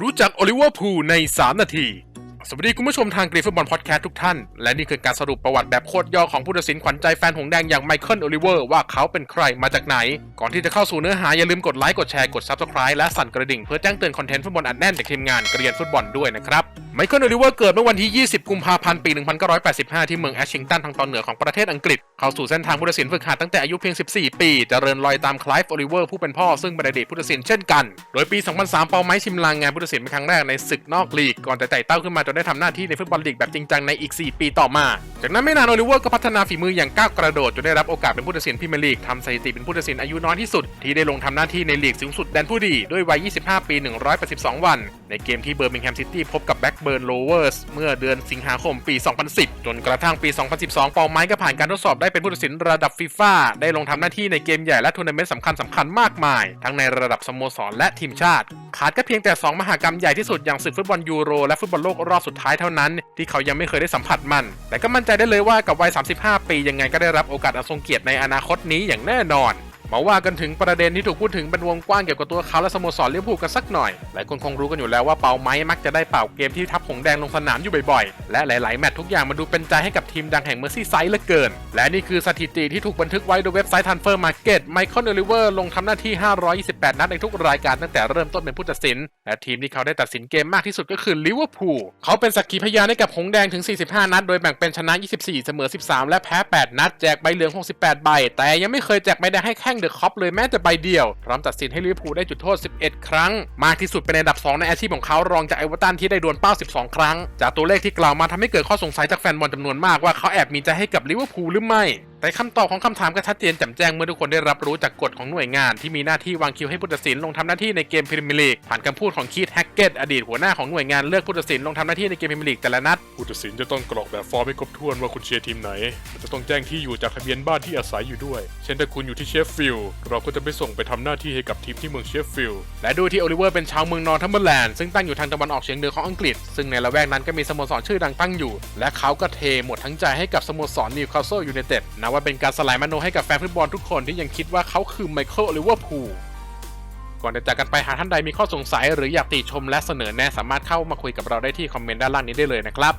รู้จักโอลิเวอร์พูลใน 3 นาที สวัสดีคุณผู้ชมทางกรีฟุตบอลพอดแคสต์ทุกท่าน และนี่คือการสรุปประวัติแบบโคตรย่อของผู้ตัดสินขวัญใจแฟนหงแดงอย่างไมเคิลโอลิเวอร์ว่าเขาเป็นใครมาจากไหน ก่อนที่จะเข้าสู่เนื้อหาอย่าลืมกดไลค์กดแชร์กดซับสไคร b e และสั่นกระดิ่งเพื่อแจ้งเตือนคอนเทนต์ฟุตบอลอัดแน่นจากทีมงานเกรียนฟุตบอลด้วยนะครับ ไมเคิลโอลิเวอร์เกิดเมื่อวันที่ 20 กุมภาพันธ์ ปี 1985 ที่เมืองแอชชิงตันทางตอนเหนือของประเทศอังกฤษ เข้าสู่เส้นทางผู้ตัดสินฝึกหัดตั้งแต่อายุเพียง 14 ปีจเจริญรอยตามคลายฟ์โอลิเวอร์ผู้เป็นพ่อซึ่งเป็นอดีตผู้ตัดสินเช่นกัน โดยปี 2003 เปาไม้ชิมลางงานผู้ตัดสินเป็นครั้งแรกในศึกนอกลีก ก่อนจะไต่เต้าขึ้นมาจนได้ทำหน้าที่ในฟุตบอลลีกแบบจริงจังในอีก 4 ปีต่อมา จากนั้นไม่นานโอลิเวอร์ก็พัฒนาฝีมืออย่างก้าวกระโดดจนได้รับโอกาสเป็นผู้ตัดสินพรีเมียร์ลีกทำสถิติเป็นผู้ตัดสินอายุน้อยที่สุดที่ได้ลงทำหน้าที่ในลีกสูงสุดแดนผู้ดีด้วยวัย 25 ปี 182 วัน ในเกมที่เบอร์มิงแฮมซิตี้พบกับแบ็กเบิร์นโลเวอร์สเมื่อเดือนสิงหาคมปี 2010 จนกระทั่งปี 2012เปาไม้ก็ผ่านการทดสอบได้เป็นผู้ตัดสินระดับฟีฟ่าได้ลงทำหน้าที่ในเกมใหญ่และทัวร์นาเมนต์สำคัญสำคัญๆมากมาย ทั้งในระดับสโมสรและทีมชาติ ขาดก็เพียงแต่ 2 มหากรรมใหญ่ที่สุดอย่างศึกฟุตบอลยูโรและฟุตบอลโลกรอบสุดท้ายเท่านั้น ที่เขายังไม่เคยได้สัมผัสมัน แต่ก็มั่นใจได้เลยว่ากับวัย 35 ปียังไงก็ได้รับโอกาสอันทรงเกียรติในอนาคตนี้อย่างแน่นอน มาว่ากันถึงประเด็นที่ถูกพูดถึงเป็นวงกว้างเกี่ยวกับตัวเขาและสโมสรลิเวอร์พูลกันสักหน่อย หลายคนคงรู้กันอยู่แล้วว่าเปาไม้มักจะได้เป่าเกมที่ทัพหงแดงลงสนามอยู่บ่อยๆ และหลายๆ แมตช์ทุกอย่างมาดูเป็นใจให้กับทีมดังแห่งเมอร์ซี่ไซด์เหลือเกิน และนี่คือสถิติที่ถูกบันทึกไว้โดยเว็บไซต์ Transfer Market ไมเคิลโอลิเวอร์ลงทำหน้าที่ 528 นัดในทุกรายการตั้งแต่เริ่มต้นเป็นผู้ตัดสิน และทีมที่เขาได้ตัดสินเกมมากที่สุดก็คือลิเวอร์พูลเขาเป็นสักขีพยานให้กับหงแดงถึง 45 นัด โดยแบ่งเป็นชนะ 24 เสมอ 13 และแพ้ 8 นัดแจกใบเหลือง 68 ใบ แต่ยังไม่เคยแจกใบแดงให้แข้งเดอะคอปเลยแม้แต่ใบเดียว พร้อมตัดสินให้ลิเวอร์พูลได้จุดโทษ 11 ครั้ง มากที่สุดเป็นอันดับ 2 ในอาชีพของเขารองจากไอวอตันที่ได้ดวลเป้า 12 ครั้ง จากตัวเลขที่กล่าวมาทำให้เกิดข้อสงสัยจากแฟนบอลจำนวนมากว่าเขาแอบมีใจให้กับลิเวอร์พูลหรือไม่ แต่คำตอบของคำถามก็ชัดเจนแจ่มแจ้งเมื่อทุกคนได้รับรู้จากกฎของหน่วยงานที่มีหน้าที่วางคิวให้ผู้ตัดสินลงทำหน้าที่ในเกมพรีเมียร์ลีกผ่านคำพูดของคีธแฮกเกตอดีตหัวหน้าของหน่วยงานเลือกผู้ตัดสินลงทำหน้าที่ในเกมพรีเมียร์ลีกแต่ละนัดผู้ตัดสินจะต้องกรอกแบบฟอร์มให้ครบถ้วนว่าคุณเชียร์ทีมไหนและจะต้องแจ้งที่อยู่จากทะเบียนบ้านที่อาศัยอยู่ด้วย เช่นถ้าคุณอยู่ที่เชฟฟิลด์เราก็จะไปส่งไปทำหน้าที่ให้กับทีมที่เมืองเชฟฟิลด์และดูที่โอลิเวอร์เป็นชาวเมืองนอร์ทัมเบอร์แลนด์ซึ่งตั้งอยู่ทางตะวันออกเฉียงเหนือของอังกฤษ ซึ่งในละแวกนั้นก็มีสโมสรชื่อดังตั้งอยู่ และเขาก็เทหมดทั้งใจให้กับสโมสรนิวคาสเซิลยูไนเต็ดนับว่าเป็นการสลายมโนให้กับแฟนฟุตบอลทุกคนที่ยังคิดว่าเขาคือไมเคิลโอลิเวอร์พูลก่อนจะจากกันไปหากท่านใดมีข้อสงสัย หรืออยากติชมและเสนอแนะสามารถเข้ามาคุยกับเราได้ที่คอมเมนต์ด้านล่างนี้ได้เลยนะครับ